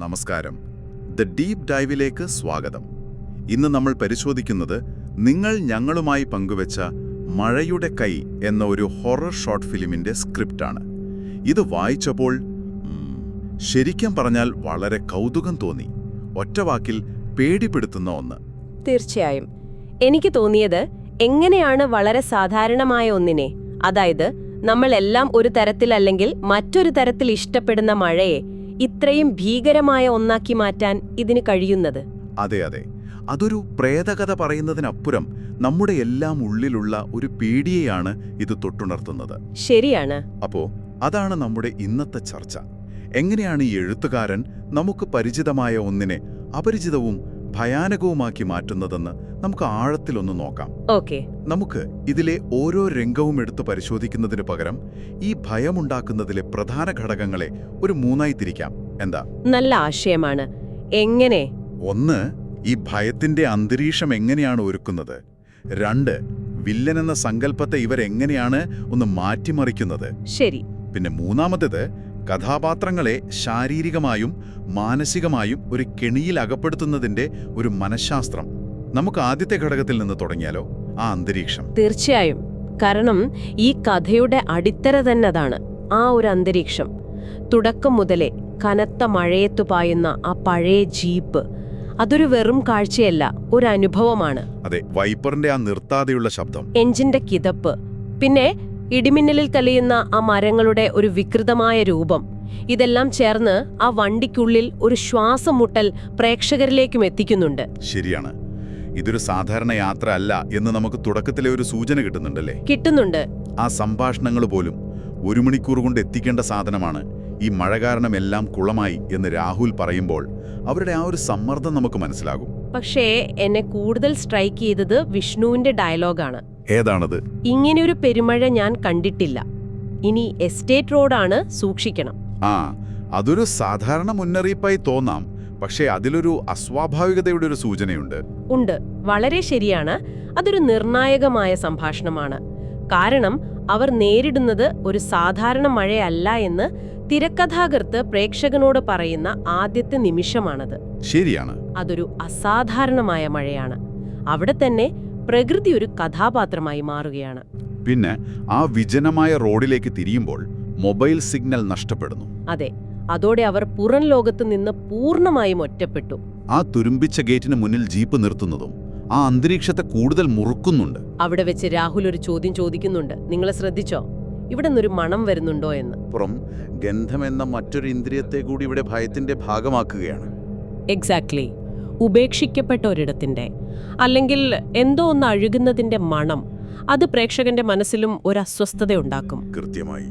നമസ്കാരം. The deep ഡൈവിലേക്ക് സ്വാഗതം. ഇന്ന് നമ്മൾ പരിശോധിക്കുന്നത് നിങ്ങൾ ഞങ്ങളുമായി പങ്കുവച്ച മഴയുടെ കൈ എന്ന ഒരു ഹൊറർ ഷോർട്ട് ഫിലിമിന്റെ സ്ക്രിപ്റ്റാണ്. ഇത് വായിച്ചപ്പോൾ ശരിക്കും പറഞ്ഞാൽ വളരെ കൗതുകം തോന്നി. ഒറ്റവാക്കിൽ പേടിപ്പെടുത്തുന്ന ഒന്ന്. തീർച്ചയായും. എനിക്ക് തോന്നിയത് എങ്ങനെയാണ് വളരെ സാധാരണമായ ഒന്നിനെ അതായത് നമ്മളെല്ലാം ഒരു തരത്തിലല്ലെങ്കിൽ മറ്റൊരു തരത്തിൽ ഇഷ്ടപ്പെടുന്ന മഴയെ ഇത്രയും ഭീകരമായ ഒന്നാക്കി മാറ്റാൻ ഇതിന് കഴിയുന്നത്? അതെ അതെ. അതൊരു പ്രേതകഥ പറയുന്നതിനപ്പുറം നമ്മുടെ എല്ലാം ഉള്ളിലുള്ള ഒരു പേടിയെയാണ് ഇത് തൊട്ടുണർത്തുന്നത്. ശരിയാണ്. അപ്പോ അതാണ് നമ്മുടെ ഇന്നത്തെ ചർച്ച. എങ്ങനെയാണ് ഈ എഴുത്തുകാരൻ നമുക്ക് പരിചിതമായ ഒന്നിനെ അപരിചിതവും ഭയാനകവുമാക്കി മാറ്റുന്നതെന്ന് നമുക്ക് ആഴത്തിലൊന്ന് നോക്കാം. ഓക്കെ. നമുക്ക് ഇതിലെ ഓരോ രംഗവും എടുത്തു പരിശോധിക്കുന്നതിന് പകരം ഈ ഭയമുണ്ടാക്കുന്നതിലെ പ്രധാന ഘടകങ്ങളെ ഒരു മൂന്നായി തിരിക്കാം. എന്താ? നല്ല ആശയമാണ്. എങ്ങനെ? ഒന്ന് ഈ ഭയത്തിന്റെ അന്തരീക്ഷം എങ്ങനെയാണ് ഒരുക്കുന്നത്? രണ്ട് വില്ലൻ എന്ന സങ്കല്പത്തെ ഇവരെങ്ങനെയാണ് ഒന്ന് മാറ്റിമറിക്കുന്നത്? ശരി. പിന്നെ മൂന്നാമത്തേത് കഥാപാത്രങ്ങളെ ശാരീരികമായും മാനസികമായും ഒരു കെണിയിൽ അകപ്പെടുത്തുന്നതിന്റെ ഒരു മനഃശാസ്ത്രം നമുക്ക് ആദ്യത്തെ ഘടകത്തിൽ നിന്ന് തുടങ്ങിയാലോ? ആ അന്തരീക്ഷം. തീർച്ചയായും. കാരണം ഈ കഥയുടെ അടിത്തറ തന്നെ അതാണ് ആ ഒരു അന്തരീക്ഷം. തുടക്കം മുതലേ കനത്ത മഴയത്തു പായുന്ന ആ പഴയ ജീപ്പ് അതൊരു വെറും കാഴ്ചയല്ല ഒരു അനുഭവമാണ്. അതെ വൈപ്പറിന്റെ ആ നിർത്താതെയുള്ള ശബ്ദം. എഞ്ചിന്റെ കിതപ്പ്. പിന്നെ ഇടിമിന്നലിൽ തെളിയുന്ന ആ മരങ്ങളുടെ ഒരു വികൃതമായ രൂപം. ഇതെല്ലാം ചേർന്ന് ആ വണ്ടിക്കുള്ളിൽ ഒരു ശ്വാസം മുട്ടൽ പ്രേക്ഷകരിലേക്കും എത്തിക്കുന്നുണ്ട്. ശരിയാണ്. ഇതൊരു സാധാരണ യാത്ര അല്ല എന്ന് നമുക്ക് തുടക്കത്തിലെ ഒരു സൂചന കിട്ടുന്നുണ്ടല്ലേ? കിട്ടുന്നുണ്ട്. ആ സംഭാഷണങ്ങൾ പോലും ഒരു മണിക്കൂർ കൊണ്ട് എത്തിക്കേണ്ട സാധനമാണ്. ഈ മഴ കാരണം എല്ലാം കുളമായി എന്ന് രാഹുൽ പറയുമ്പോൾ അവരുടെ ആ ഒരു സമ്മർദ്ദം നമുക്ക് മനസ്സിലാകും. പക്ഷേ എന്നെ കൂടുതൽ സ്ട്രൈക്ക് ചെയ്തത് വിഷ്ണുവിന്റെ ഡയലോഗാണ്. ഏതാണത്? ഇങ്ങനെയൊരു പെരുമഴ ഞാൻ കണ്ടിട്ടില്ല. ഇനി എസ്റ്റേറ്റ് റോഡാണ് സൂക്ഷിക്കണം. ആ അതൊരു സാധാരണ മുന്നറിയിപ്പായി തോന്നാം. പക്ഷേ അതിലൊരു അസ്വാഭാവികതയുടെ ഒരു സൂചനയുണ്ട്. ഉണ്ട്. വളരെ ശരിയാണ്. അതൊരു നിർണായകമായ സംഭാഷണമാണ്. കാരണം അവർ നേരിടുന്നത് ഒരു സാധാരണ മഴയല്ല എന്ന് തിരക്കഥാകൃത്ത് പ്രേക്ഷകനോട് പറയുന്ന ആദ്യത്തെ നിമിഷമാണത്. ശരിയാണ്. അതൊരു അസാധാരണമായ മഴയാണ്. അവിടെ തന്നെ പ്രകൃതി ഒരു കഥാപാത്രമായി മാറുകയാണ്. പിന്നെ ആ വിജനമായ റോഡിലേക്ക് തിരിയുമ്പോൾ മൊബൈൽ സിഗ്നൽ നഷ്ടപ്പെടുന്നു. അതെ അതോടെ അവർ പുറം ലോകത്ത് നിന്ന് പൂർണമായും ഒറ്റപ്പെട്ടു. ആ തുരുമ്പിച്ച ഗേറ്റിന് മുന്നിൽ ജീപ്പ് നിർത്തുന്നതും ആ അന്തരീക്ഷത്തെ കൂടുതൽ മുറുക്കുന്നുണ്ട്. അവിടെ വെച്ച് രാഹുൽ ഒരു ചോദ്യം ചോദിക്കുന്നുണ്ട്. നിങ്ങളെ ശ്രദ്ധിച്ചോ? ഇവിടെ നിന്നൊരു മണം വരുന്നുണ്ടോ എന്ന്. ഗന്ധം എന്ന മറ്റൊരു ഇന്ദ്രിയത്തെ കൂടി ഇവിടെ ഭയത്തിന്റെ ഭാഗമാക്കുകയാണ്. എക്സാക്ട്ലി ഉപേക്ഷിക്കപ്പെട്ട ഒരിടത്തിന്റെ അല്ലെങ്കിൽ എന്തോ ഒന്ന് അഴുകുന്നതിന്റെ മണം അത് പ്രേക്ഷകന്റെ മനസ്സിലും ഒരു അസ്വസ്ഥത ഉണ്ടാക്കും. കൃത്യമായി.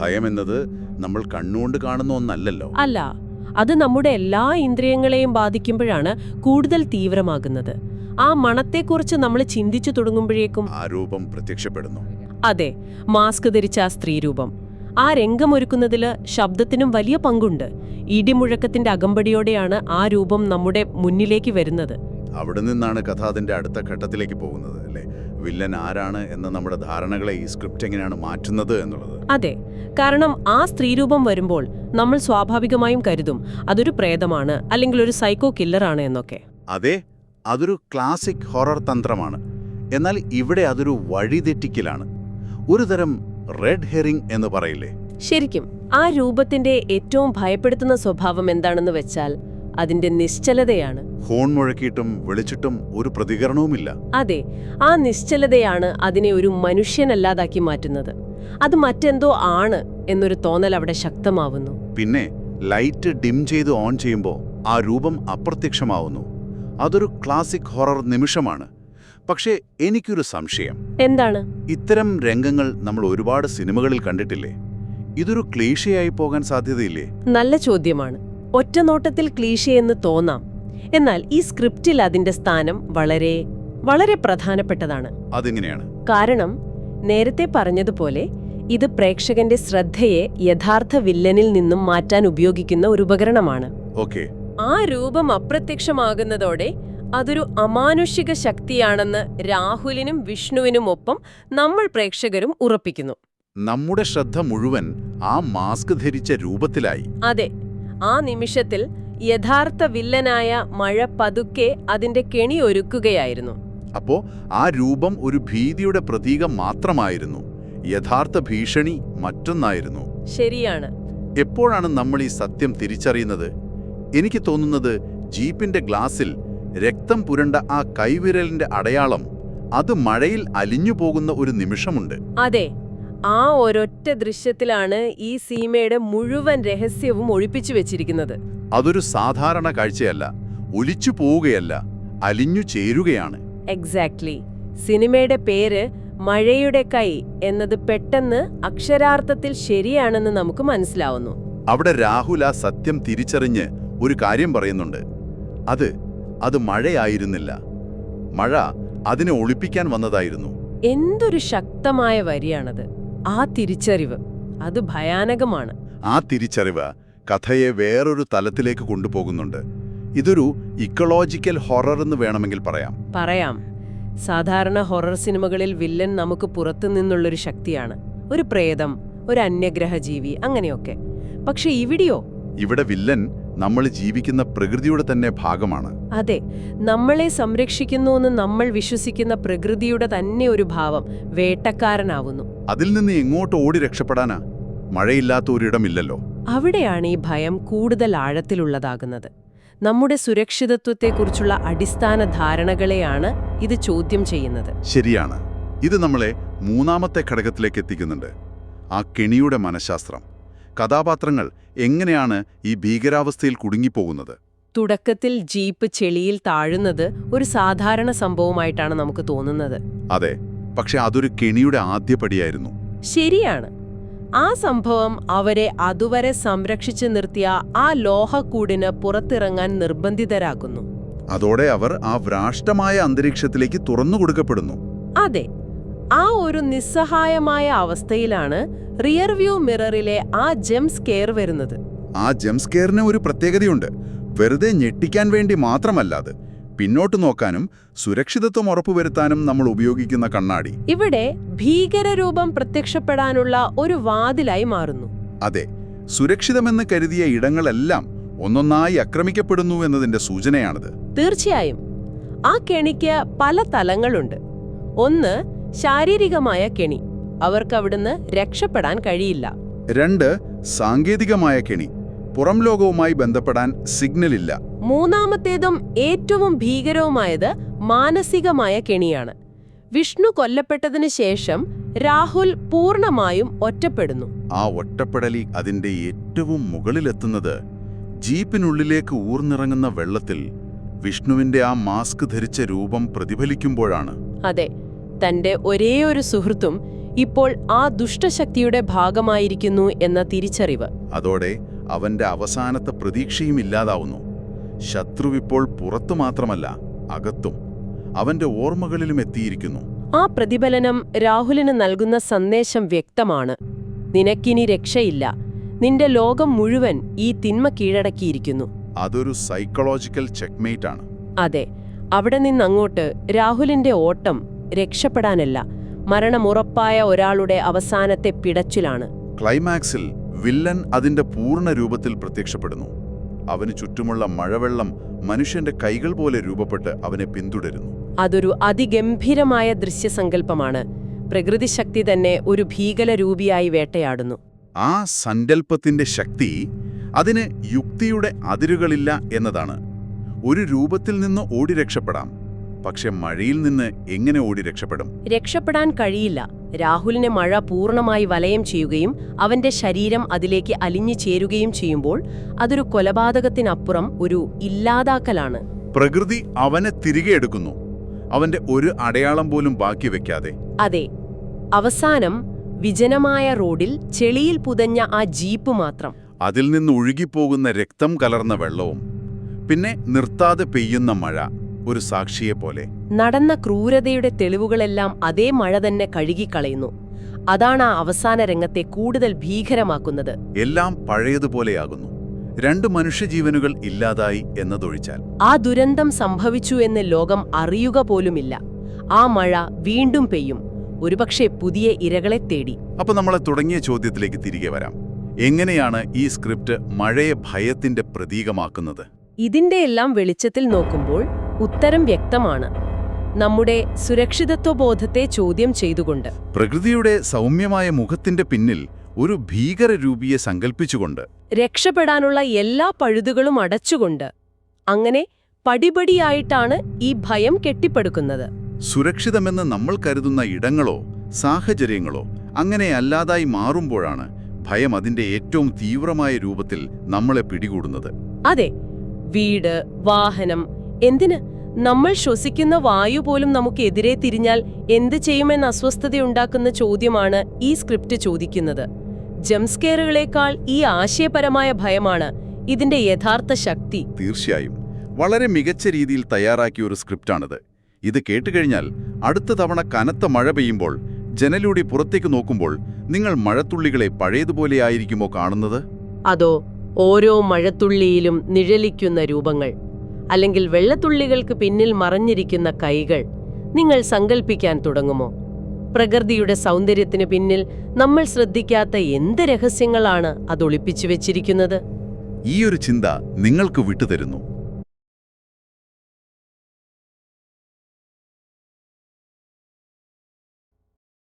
ഭയം എന്നത് നമ്മൾ കണ്ണുകൊണ്ട് കാണുന്ന ഒന്നല്ലല്ലോ. അല്ല അത് നമ്മുടെ എല്ലാ ഇന്ദ്രിയങ്ങളെയും ബാധിക്കുമ്പോഴാണ് കൂടുതൽ തീവ്രമാകുന്നത്. ആ മണത്തെക്കുറിച്ച് നമ്മൾ ചിന്തിച്ചു തുടങ്ങുമ്പോഴേക്കും ആ രൂപം പ്രത്യക്ഷപ്പെടുന്നു. അതെ മാസ്ക് ധരിച്ച ആ സ്ത്രീരൂപം ആ രംഗമൊരുക്കുന്നതിൽ ശബ്ദത്തിനും വലിയ പങ്കുണ്ട്. ഇടിമുഴക്കത്തിന്റെ അകമ്പടിയോടെയാണ് ആ രൂപം നമ്മുടെ മുന്നിലേക്ക് വരുന്നത്. അവിടെ നിന്നാണ് കഥ അതിന്റെ അടുത്ത ഘട്ടത്തിലേക്ക് പോകുന്നത് അല്ലേ? വില്ലൻ ആരാണ് എന്ന നമ്മുടെ ധാരണകളെ ഈ സ്ക്രിപ്റ്റ് എങ്ങനെയാണ് മാറ്റുന്നത് എന്നുള്ളത്. അതെ കാരണം ആ സ്ത്രീരൂപം വരുമ്പോൾ നമ്മൾ സ്വാഭാവികമായും കരുതും അതൊരു പ്രേതമാണ് അല്ലെങ്കിൽ ഒരു സൈക്കോ കില്ലറാണ് എന്നൊക്കെ. അതെ അതൊരു ക്ലാസിക് ഹൊറർ തന്ത്രമാണ്. എന്നാൽ ഇവിടെ അതൊരു വഴിതെറ്റിക്കലാണ്. ഒരു തരം റെഡ് ഹെറിംഗ് എന്ന് പറയില്ലേ? ശരിക്കും ആ രൂപത്തിന്റെ ഏറ്റവും ഭയപ്പെടുത്തുന്ന സ്വഭാവം എന്താണെന്ന് വെച്ചാൽ അതിന്റെ നിശ്ചലതയാണ്. ഹോൺ മുഴക്കിയിട്ടും വിളിച്ചിട്ടും ഒരു പ്രതികരണവുമില്ല. അതെ ആ നിശ്ചലതയാണ് അതിനെ ഒരു മനുഷ്യനല്ലാതാക്കി മാറ്റുന്നത്. അത് മറ്റെന്തോ ആണ് എന്നൊരു തോന്നൽ അവിടെ ശക്തമാവുന്നു. പിന്നെ ലൈറ്റ് ഡിം ചെയ്ത് ഓൺ ചെയ്യുമ്പോൾ ആ രൂപം അപ്രത്യക്ഷമാവുന്നു. അതൊരു ക്ലാസിക് ഹൊറർ നിമിഷമാണ്. പക്ഷേ എനിക്കൊരു സംശയം. എന്താണ്? ഇത്തരം രംഗങ്ങൾ നമ്മൾ ഒരുപാട് സിനിമകളിൽ കണ്ടിട്ടില്ലേ? ഇതൊരു ക്ലീഷയായി പോകാൻ സാധ്യതയില്ലേ? നല്ല ചോദ്യമാണ്. ഒറ്റ നോട്ടത്തിൽ ക്ലീഷയെന്ന് തോന്നാം. എന്നാൽ ഈ സ്ക്രിപ്റ്റിൽ അതിന്റെ സ്ഥാനം വളരെ വളരെ പ്രധാനപ്പെട്ടതാണ്. അതെങ്ങനെയാണ്? കാരണം നേരത്തെ പറഞ്ഞതുപോലെ ഇത് പ്രേക്ഷകന്റെ ശ്രദ്ധയെ യഥാർത്ഥ വില്ലനിൽ നിന്നും മാറ്റാൻ ഉപയോഗിക്കുന്ന ഒരു ഉപകരണമാണ്. ആ രൂപം അപ്രത്യക്ഷമാകുന്നതോടെ അതൊരു അമാനുഷിക ശക്തിയാണെന്ന് രാഹുലിനും വിഷ്ണുവിനും ഒപ്പം നമ്മൾ പ്രേക്ഷകരും ഉറപ്പിക്കുന്നു. നമ്മുടെ ശ്രദ്ധ മുഴുവൻ ആ മാസ്ക് ധരിച്ച രൂപത്തിലായി. അതെ ആ നിമിഷത്തിൽ യഥാർത്ഥ വില്ലനായ മഴ പതുക്കെ അതിന്റെ കെണി ഒരുക്കുകയായിരുന്നു. അപ്പോ ആ രൂപം ഒരു ഭീതിയുടെ പ്രതീകം മാത്രമായിരുന്നു. യഥാർത്ഥ ഭീഷണി മറ്റൊന്നായിരുന്നു. ശരിയാണ്. എപ്പോഴാണ് നമ്മൾ ഈ സത്യം തിരിച്ചറിയുന്നത്? എനിക്ക് തോന്നുന്നത് ജീപ്പിന്റെ ഗ്ലാസിൽ രക്തം പുരണ്ട ആ കൈവിരലിന്റെ അടയാളം അത് മഴയിൽ അലിഞ്ഞു പോകുന്ന ഒരു നിമിഷമുണ്ട്. അതെ ആ ഒരൊറ്റ ദൃശ്യത്തിലാണ് ഈ സീമയുടെ മുഴുവൻ രഹസ്യവും ഒഴിപ്പിച്ചു വെച്ചിരിക്കുന്നത്. അതൊരു സാധാരണ കാഴ്ചയല്ല ഒലിച്ചു പോവുകയല്ല അലിഞ്ഞു ചേരുകയാണ്. എക്സാക്ട്ലി സിനിമയുടെ പേര് മഴയുടെ കൈ എന്നത് പെട്ടെന്ന് അക്ഷരാർത്ഥത്തിൽ ശരിയാണെന്ന് നമുക്ക് മനസ്സിലാവുന്നു. അവിടെ രാഹുൽ ആ സത്യം തിരിച്ചറിഞ്ഞ് ഒരു കാര്യം പറയുന്നുണ്ട്. അത് അത് മഴയായിരുന്നില്ല. മഴ അതിനെ ഒളിപ്പിക്കാൻ വന്നതായിരുന്നു. എന്തൊരു ശക്തമായ വരിയാണത്. ആ തിരിച്ചറിവ് അത് ഭയാനകമാണ്. ആ തിരിച്ചറിവ് കഥയെ വേറൊരു തലത്തിലേക്ക് കൊണ്ടുപോകുന്നുണ്ട്. ഇതൊരു ഇക്കോളോജിക്കൽ ഹൊറർ എന്ന് വേണമെങ്കിൽ പറയാം. പറയാം. സാധാരണ ഹൊറർ സിനിമകളിൽ വില്ലൻ നമുക്ക് പുറത്തു നിന്നുള്ളൊരു ശക്തിയാണ്. ഒരു പ്രേതം ഒരു അന്യഗ്രഹ ജീവി അങ്ങനെയൊക്കെ. പക്ഷെ ഇവിടെയോ? ഇവിടെ വില്ലൻ നമ്മൾ ജീവിക്കുന്ന പ്രകൃതിയുടെ തന്നെ ഭാഗമാണ്. അതെ നമ്മളെ സംരക്ഷിക്കുന്നു എന്ന് നമ്മൾ വിശ്വസിക്കുന്ന പ്രകൃതിയുടെ തന്നെ ഒരു ഭാവം വേട്ടക്കാരനാവുന്നു. അതിൽ നിന്ന് എങ്ങോട്ട് ഓടി രക്ഷപ്പെടാനാ? മഴയില്ലാത്ത ഒരിടമില്ലല്ലോ. അവിടെയാണ് ഈ ഭയം കൂടുതൽ ആഴത്തിലുള്ളതാകുന്നത്. നമ്മുടെ സുരക്ഷിതത്വത്തെക്കുറിച്ചുള്ള അടിസ്ഥാന ധാരണകളെയാണ് ഇത് ചോദ്യം ചെയ്യുന്നത്. ശരിയാണ്. ഇത് നമ്മളെ മൂന്നാമത്തെ ഘടകത്തിലേക്ക് എത്തിക്കുന്നുണ്ട്. ആ കെണിയുടെ മനഃശാസ്ത്രം. കഥാപാത്രങ്ങൾ എങ്ങനെയാണ് ഈ ഭീകരാവസ്ഥയിൽ കുടുങ്ങിപ്പോകുന്നത്? തുടക്കത്തിൽ ജീപ്പ് ചെളിയിൽ താഴുന്നത് ഒരു സാധാരണ സംഭവമായിട്ടാണ് നമുക്ക് തോന്നുന്നത്. അതെ പക്ഷെ അതൊരു കെണിയുടെ ആദ്യപടിയായിരുന്നു ശരിയാണ്. ആ സംഭവം അവരെ അതുവരെ സംരക്ഷിച്ചു നിർത്തിയ ആ ലോഹക്കൂടിന് പുറത്തിറങ്ങാൻ നിർബന്ധിതരാക്കുന്നു. അതോടെ അവർ ആ വ്രാഷ്ടമായ അന്തരീക്ഷത്തിലേക്ക് തുറന്നു കൊടുക്കപ്പെടുന്നു. അതെ ആ ഒരു നിസ്സഹായമായ അവസ്ഥയിലാണ് റിയർ വ്യൂ മിററിലെ ആ ജെം സ്കെയർ വരുന്നത്. ആ ജംസ്കെയറിന് ഒരു പ്രത്യേകതയുണ്ട്. വെറുതെ ഞെട്ടിക്കാൻ വേണ്ടി മാത്രമല്ല അത്. പിന്നോട്ട് നോക്കാനും സുരക്ഷിതത്വം ഉറപ്പുവരുത്താനും നമ്മൾ ഉപയോഗിക്കുന്ന കണ്ണാടി. ഇവിടെ ഭീകരരൂപം പ്രത്യക്ഷപ്പെടാനുള്ള ഒരു വാതിലായി മാറുന്നു. അതെ സുരക്ഷിതമെന്ന് കരുതിയ ഇടങ്ങളെല്ലാം ഒന്നൊന്നായി ആക്രമിക്കപ്പെടുന്നു എന്നതിന്റെ സൂചനയാണിത്. തീർച്ചയായും. ആ കെണിക്ക് പല തലങ്ങളുണ്ട്. ഒന്ന് ശാരീരികമായ കെണി. അവർക്ക് അവിടുന്ന് രക്ഷപ്പെടാൻ കഴിയില്ല. രണ്ട് സാങ്കേതികമായ കെണി. പുറം ലോകവുമായി ബന്ധപ്പെടാൻ സിഗ്നൽ ഇല്ല മൂന്നാമത്തേതും ഏറ്റവും ഭീകരവുമായത് മാനസികമായ കെണിയാണ്. വിഷ്ണു കൊല്ലപ്പെട്ടതിന് ശേഷം രാഹുൽ പൂർണമായും ഒറ്റപ്പെടുന്നു. ആ ഒറ്റപ്പെടലി അതിന്റെ ഏറ്റവും മുകളിലെത്തുന്നത് ജീപ്പിനുള്ളിലേക്ക് ഊർന്നിറങ്ങുന്ന വെള്ളത്തിൽ വിഷ്ണുവിന്റെ ആ മാസ്ക് ധരിച്ച രൂപം പ്രതിഫലിക്കുമ്പോഴാണ്. അതെ തന്റെ ഒരേയൊരു സുഹൃത്തും ഇപ്പോൾ ആ ദുഷ്ടശക്തിയുടെ ഭാഗമായിരിക്കുന്നു എന്ന തിരിച്ചറിവ്. അതോടെ അവന്റെ അവസാനത്തെ പ്രതീക്ഷയും ഇല്ലാതാവുന്നു. ശത്രുവിപ്പോൾ പുറത്തു മാത്രമല്ല അകത്തും. അവന്റെ ഓർമ്മകളിലും എത്തിയിരിക്കുന്നു. ആ പ്രതിഫലനം രാഹുലിന് നൽകുന്ന സന്ദേശം വ്യക്തമാണ്. നിനക്കിനി രക്ഷയില്ല. നിന്റെ ലോകം മുഴുവൻ ഈ തിന്മ കീഴടക്കിയിരിക്കുന്നു. അതൊരു സൈക്കോളജിക്കൽ ചെക്ക്മേറ്റ് ആണ്. അതെ അവിടെ നിന്നങ്ങോട്ട് രാഹുലിന്റെ ഓട്ടം രക്ഷപ്പെടാനല്ല മരണമുറപ്പായ ഒരാളുടെ അവസാനത്തെ പിടച്ചിലാണ്. ക്ലൈമാക്സിൽ വില്ലൻ അതിന്റെ പൂർണ രൂപത്തിൽ പ്രത്യക്ഷപ്പെടുന്നു. അവന് ചുറ്റുമുള്ള മഴവെള്ളം മനുഷ്യന്റെ കൈകൾ പോലെ രൂപപ്പെട്ട് അവനെ പിന്തുടരുന്നു. അതൊരു അതിഗംഭീരമായ ദൃശ്യസങ്കല്പമാണ്. പ്രകൃതിശക്തി തന്നെ ഒരു ഭീകരരൂപിയായി വേട്ടയാടുന്നു. ആ സങ്കല്പത്തിന്റെ ശക്തി അതിന് യുക്തിയുടെ അതിരുകളില്ല എന്നതാണ്. ഒരു രൂപത്തിൽ നിന്ന് ഓടി രക്ഷപ്പെടാം. പക്ഷെ മഴയിൽ നിന്ന് എങ്ങനെ ഓടി രക്ഷപ്പെടും? രക്ഷപ്പെടാൻ കഴിയില്ല. രാഹുലിനെ മഴ പൂർണമായി വലയം ചെയ്യുകയും അവന്റെ ശരീരം അതിലേക്ക് അലിഞ്ഞു ചേരുകയും ചെയ്യുമ്പോൾ അതൊരു കൊലപാതകത്തിനപ്പുറം ഒരു ഇല്ലാതാക്കലാണ്. പ്രകൃതി അവനെ തിരികെ എടുക്കുന്നു. അവന്റെ ഒരു അടയാളം പോലും ബാക്കി വെക്കാതെ. അതെ അവസാനം വിജനമായ റോഡിൽ ചെളിയിൽ പുതഞ്ഞ ആ ജീപ്പ് മാത്രം. അതിൽ നിന്ന് ഒഴുകിപ്പോകുന്ന രക്തം കലർന്ന വെള്ളവും പിന്നെ നിർത്താതെ പെയ്യുന്ന മഴ. ഒരു സാക്ഷിയെപ്പോലെ നടന്ന ക്രൂരതയുടെ തെളിവുകളെല്ലാം അതേ മഴ തന്നെ കഴുകിക്കളയുന്നു. അതാണ് ആ അവസാന രംഗത്തെ കൂടുതൽ ഭീകരമാക്കുന്നത്. എല്ലാം പഴയതുപോലെയാകുന്നു. രണ്ട് മനുഷ്യജീവനുകൾ ഇല്ലാതായി എന്നതൊഴിച്ചാൽ. ആ ദുരന്തം സംഭവിച്ചു എന്ന് ലോകം അറിയുക പോലുമില്ല. ആ മഴ വീണ്ടും പെയ്യും. ഒരുപക്ഷെ പുതിയ ഇരകളെ തേടി. അപ്പൊ നമ്മളെ തുടങ്ങിയ ചോദ്യത്തിലേക്ക് തിരികെ വരാം. എങ്ങനെയാണ് ഈ സ്ക്രിപ്റ്റ് മഴയെ ഭയത്തിന്റെ പ്രതീകമാക്കുന്നത്? ഇതിന്റെ എല്ലാം വെളിച്ചത്തിൽ നോക്കുമ്പോൾ ഉത്തരം വ്യക്തമാണ്. നമ്മുടെ സുരക്ഷിതത്വബോധത്തെ ചോദ്യം ചെയ്തുകൊണ്ട്. പ്രകൃതിയുടെ സൗമ്യമായ മുഖത്തിന്റെ പിന്നിൽ ഒരു ഭീകരരൂപിയെ സങ്കല്പിച്ചുകൊണ്ട് രക്ഷപ്പെടാനുള്ള എല്ലാ പഴുതുകളും അടച്ചുകൊണ്ട്. അങ്ങനെ പടിപടിയായിട്ടാണ് ഈ ഭയം കെട്ടിപ്പടുക്കുന്നത്. സുരക്ഷിതമെന്ന് നമ്മൾ കരുതുന്ന ഇടങ്ങളോ സാഹചര്യങ്ങളോ അങ്ങനെ അല്ലാതായി മാറുമ്പോഴാണ് ഭയം അതിന്റെ ഏറ്റവും തീവ്രമായ രൂപത്തിൽ നമ്മളെ പിടികൂടുന്നത്. അതെ വീട് വാഹനം എന്തിന് നമ്മൾ ശ്വസിക്കുന്ന വായു പോലും നമുക്ക് എതിരെ തിരിഞ്ഞാൽ എന്ത് ചെയ്യുമെന്ന അസ്വസ്ഥതയുണ്ടാക്കുന്ന ചോദ്യമാണ് ഈ സ്ക്രിപ്റ്റ് ചോദിക്കുന്നത്. ജംസ്കെയറുകളേക്കാൾ ഈ ആശയപരമായ ഭയമാണ് ഇതിന്റെ യഥാർത്ഥ ശക്തി. തീർച്ചയായും. വളരെ മികച്ച രീതിയിൽ തയ്യാറാക്കിയ ഒരു സ്ക്രിപ്റ്റാണിത്. ഇത് കേട്ടുകഴിഞ്ഞാൽ അടുത്ത തവണ കനത്ത മഴ പെയ്യുമ്പോൾ ജനലൂടി പുറത്തേക്ക് നോക്കുമ്പോൾ നിങ്ങൾ മഴത്തുള്ളികളെ പഴയതുപോലെയായിരിക്കുമോ കാണുന്നത്? അതോ ഓരോ മഴത്തുള്ളിയിലും നിഴലിക്കുന്ന രൂപങ്ങൾ? അല്ലെങ്കിൽ വെള്ളത്തുള്ളികൾക്ക് പിന്നിൽ മറഞ്ഞിരിക്കുന്ന കൈകൾ നിങ്ങൾ സങ്കൽപ്പിക്കാൻ തുടങ്ങുമോ? പ്രകൃതിയുടെ സൗന്ദര്യത്തിന് പിന്നിൽ നമ്മൾ ശ്രദ്ധിക്കാത്ത എന്ത് രഹസ്യങ്ങളാണ് അത് ഒളിപ്പിച്ചു വെച്ചിരിക്കുന്നത്? ഈ ഒരു ചിന്ത നിങ്ങൾക്ക് വിട്ടുതരുന്നു.